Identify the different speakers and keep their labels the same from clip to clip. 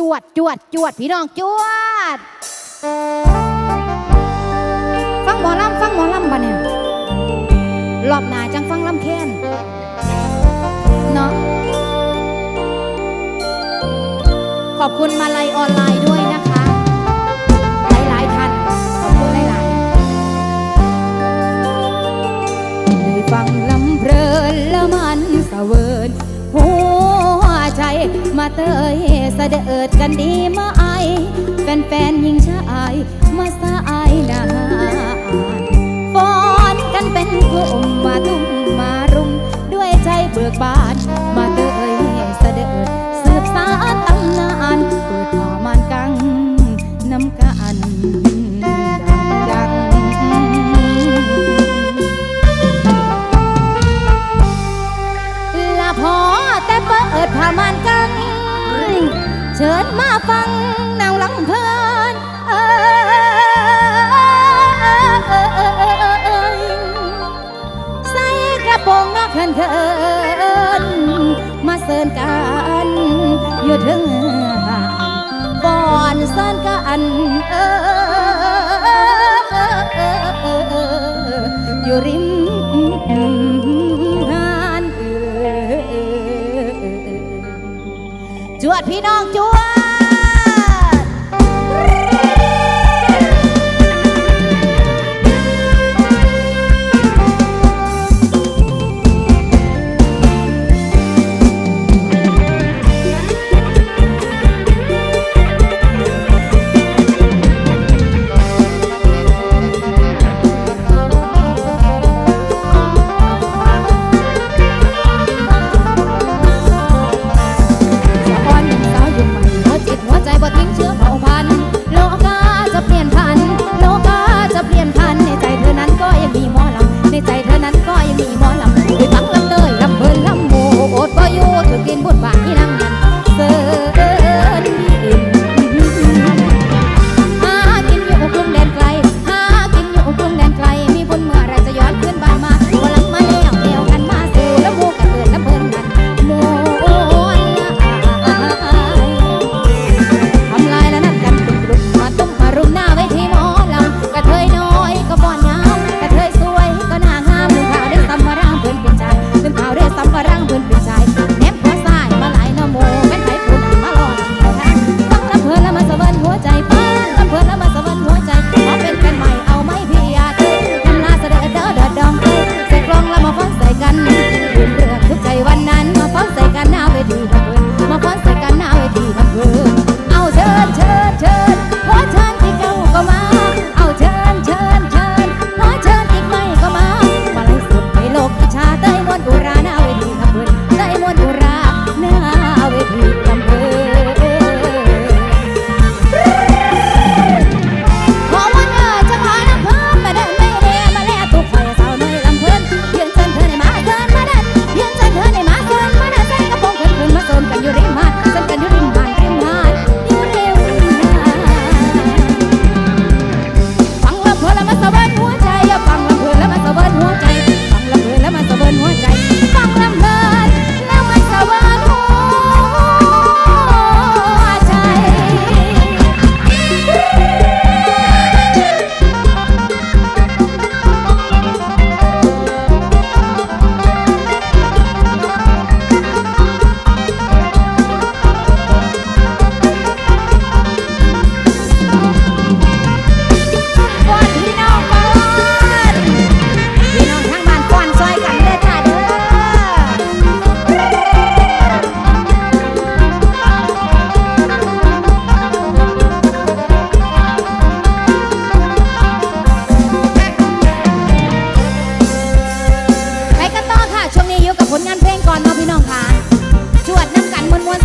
Speaker 1: จวดจวดจวดพี่น้องจวด ฟังหมอลำฟังหมอลำบ่เนี่ยรอบหนาจังฟังลำแค้นเนาะขอบคุณมาลัยออนไลน์ด้วยนะคะ หลายๆท่านขอบคุณหลายๆได้ฟังลำเพลินล้วมันสะเวินหัวใจมาเตย เสด็จกันดีมาไอแฟนๆยิงชายมาสายหนานฟ้อนกันเป็นกลุ่มมาตุ้มมารุม ด้วยใจเบิกบานมา นางลำเพลินใส่กระโปรงนอเขินเขินมาเสิร์นกันอยู่ถึงหานบอนเสินกันเอออยู่ริมหานจวดพี่น้องจวด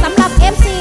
Speaker 1: สำหรับ FC